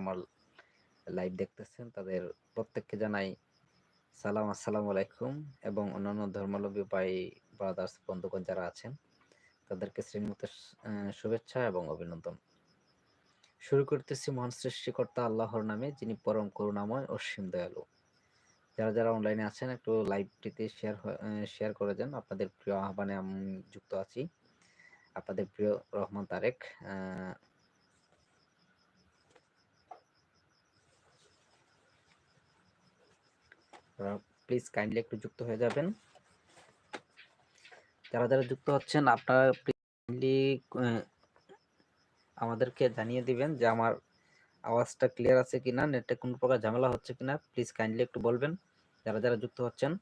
আমার লাইভ দেখতেছেন, তাদের প্রত্যেককে জানাই সালাম, আসসালামু আলাইকুম এবং অন্যান্য ধর্মাবলম্বী ভাই ব্রাদার্স বন্ধুগণ যারা আছেন, তাদেরকে শ্রীমতের শুভেচ্ছা এবং অভিনন্দন। শুরু করতেছি মহান সৃষ্টিকর্তা আল্লাহর নামে, যিনি পরম করুণাময় অসীম দয়ালু। যারা যারা অনলাইনে আছেন, একটু লাইভটিতে শেয়ার শেয়ার করে দেন আপনাদের প্রিয় আহ্বানে আমি যুক্ত আছি। আপনাদের প্রিয় রহমান তারেক প্লিজ কাইন্ডলি একটু যুক্ত হয়ে যাবেন। যারা যারা যুক্ত হচ্ছেন, আপনারা প্লিজলি আমাদেরকে জানিয়ে দিবেন যে আমার আওয়াজটা ক্লিয়ার আছে কিনা, নেটে কোনো প্রকার ঝামেলা হচ্ছে কিনা প্লিজ কাইন্ডলি একটু বলবেন। যারা যারা যুক্ত হচ্ছেন।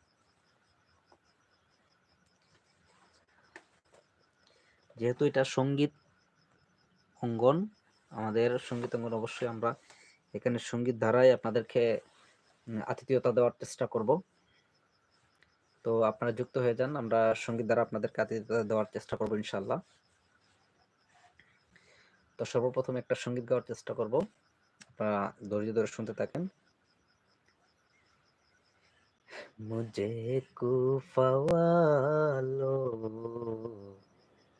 যেহেতু এটা সংগীত অঙ্গন, আমাদের সংগীত অঙ্গন অবশ্যই আমরা এখানে সংগীত ধারায় আপনাদেরকে আতিথেয়তা দেওয়ার চেষ্টা করব। তো আপনারা যুক্ত হয়ে যান, আমরা সংগীত দ্বারা আপনাদেরকে আতিথেয়তা দেওয়ার চেষ্টা করব ইনশাল্লাহ তো সর্বপ্রথম একটা সংগীত গাওয়ার চেষ্টা করব। আপনারা ধৈর্য ধরে শুনতে থাকেন। মুঝে কুফাওয়ালো,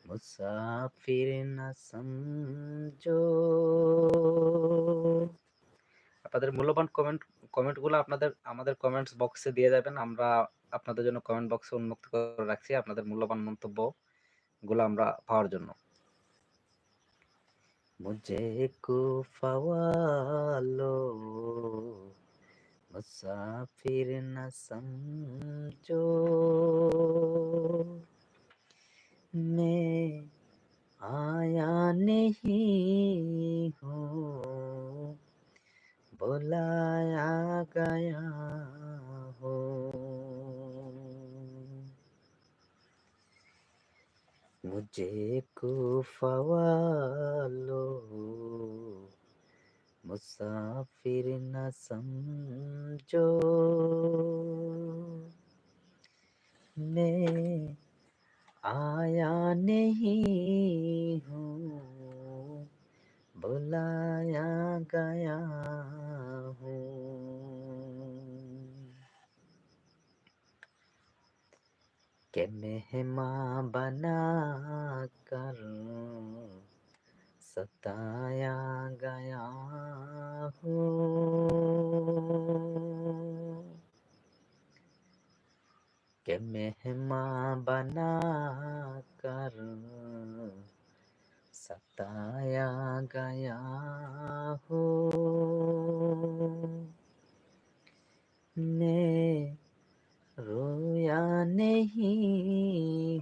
মুসাফির না সমঝো। আপনাদের মূল্যবান কমেন্ট কমেন্টগুলো আপনাদের, আমাদের কমেন্টস বক্সে দিয়ে যাবেন। আমরা আপনাদের জন্য কমেন্ট বক্সে উন্মুক্ত করে রাখছি আপনাদের মূল্যবান মন্তব্যগুলো আমরা পাওয়ার জন্য। মুঝে কুফাওয়ালো মুসাফির না সমঝো। मैं मुझे कुफवालो मुसाफिर न समझो। मैं आया नहीं हूँ बुलाया गया हूँ। के मेहमा बना कर सताया गया हूँ। के मेहमा बना कर सताया गया हो। मैं रोया नहीं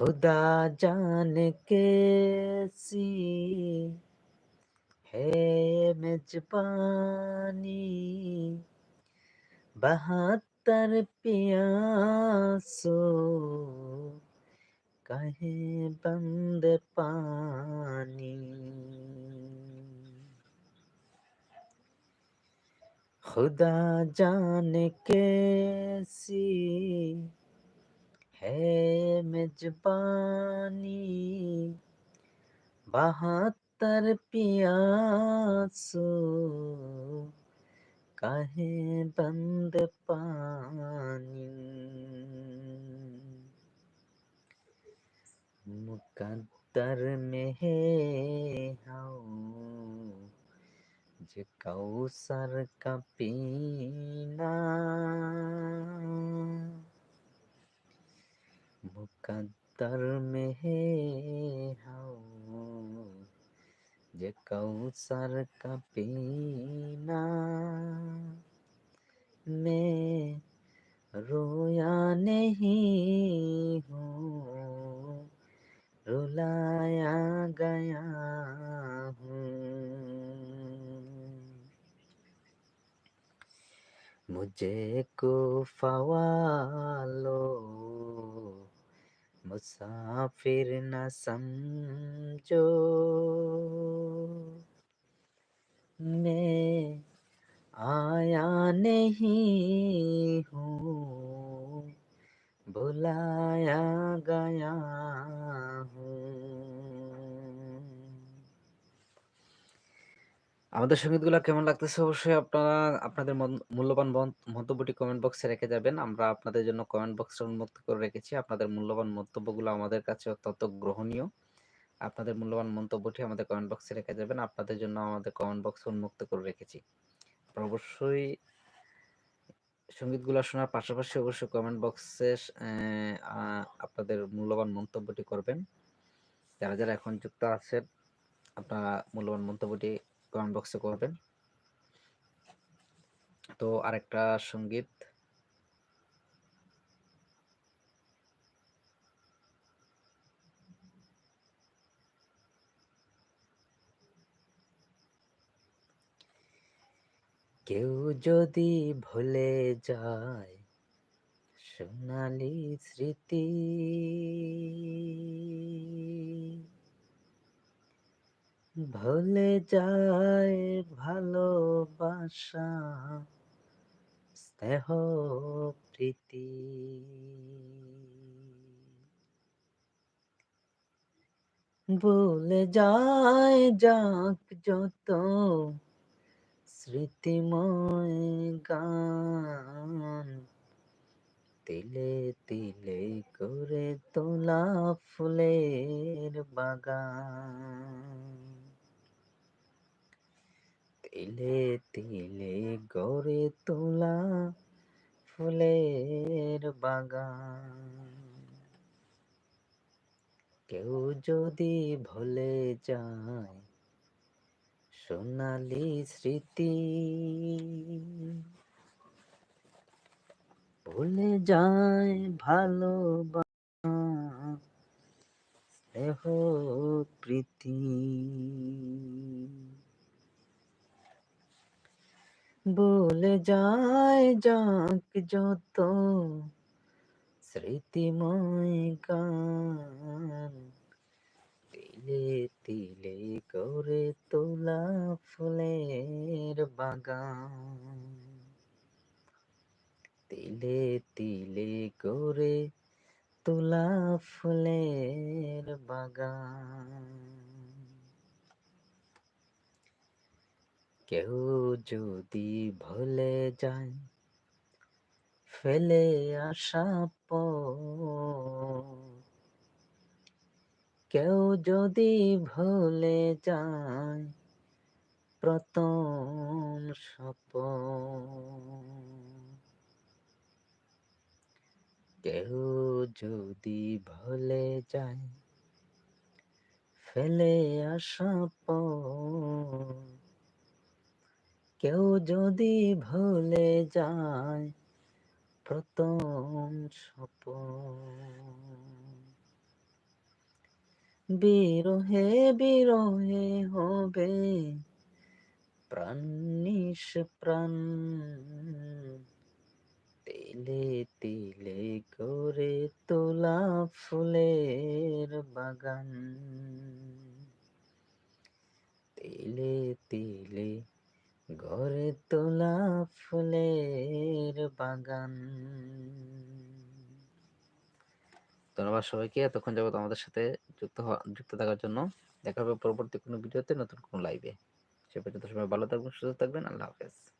खुदा जान कैसी है मेजबानी बहत्तर पियासो कहे बंद पानी। खुदा जान कैसी है मेजबानी बहत्तर पियासो कहे बंद पानी। मुकद्दर में है जे कौसर का पीना। मुकद्दर में है। हाँ कौसर का पीना मैं रोया नहीं हूँ, रुलाया गया हूँ। मुझे को फवालो मुसाफिर न समझो। আমাদের সঙ্গীতগুলা কেমন লাগতেছে অবশ্যই আপনারা আপনাদের মূল্যবান মন্তব্যটি কমেন্ট বক্সে রেখে যাবেন। আমরা আপনাদের জন্য কমেন্ট বক্সটা উন্মুক্ত করে রেখেছি। আপনাদের মূল্যবান মন্তব্যগুলো আমাদের কাছে অত্যন্ত গ্রহণীয়। আপনাদের মূল্যবান মন্তব্যটি আমাদের কমেন্ট বক্সে রেখে যাবেন। আপনাদের জন্য আমাদের কমেন্ট বক্স উন্মুক্ত করে রেখেছি। অবশ্যই সঙ্গীতগুলো শোনার পাশাপাশি অবশ্যই কমেন্ট বক্সে আপনাদের মূল্যবান মন্তব্যটি করবেন। যারা যারা এখন যুক্ত আছেন, আপনারা মূল্যবান মন্তব্যটি কমেন্ট বক্সে করবেন। তো আরেকটা সংগীত। কেউ যদি ভুলে যায় সোনালি স্মৃতি। ভুলে যায় ভালোবাসা, স্নেহ, প্রীতি। ভুলে যায় যাক যত স্মৃতিময় গান, তিলে তিলে করে তোলা ফুলের বাগান। তিলে তিলে গড়ে তোলা ফুলের বাগান। কেউ যদি ভুলে যায় সোনালি স্মৃতি, ভুলে যায় ভালো স্নেহ প্রীতি। যায় যাক যত স্মৃতিময় গান। তিলে তিলে করে তোলা ফুলের বাগান। তিলে তিলে করে তোলা ফুলের বাগান। কেউ যদি ভুলে যায়, ফেলে আসা কেউ যদি ভুলে যায়, প্রথম সপ কেউ যদি ভুলে যায়, ফেলে আসা কেউ যদি ভুলে যায় প্রথম সপ বিরহে বিরহে হবে প্রাণ প্রাণ। তিলে তিলে করে তোলা ফুলের বাগান। তিলে তিলে ঘরে তোলা ফুলের বাগান। ধন্যবাদ সবাইকে, এতক্ষণ যাবত আমাদের সাথে যুক্ত হওয়া, যুক্ত থাকার জন্য। দেখা হবে পরবর্তী কোনো ভিডিওতে, নতুন কোনো লাইভে সে পর্যন্ত সবাই ভালো থাকবেন, সুস্থ থাকবেন, আল্লাহ হাফেজ।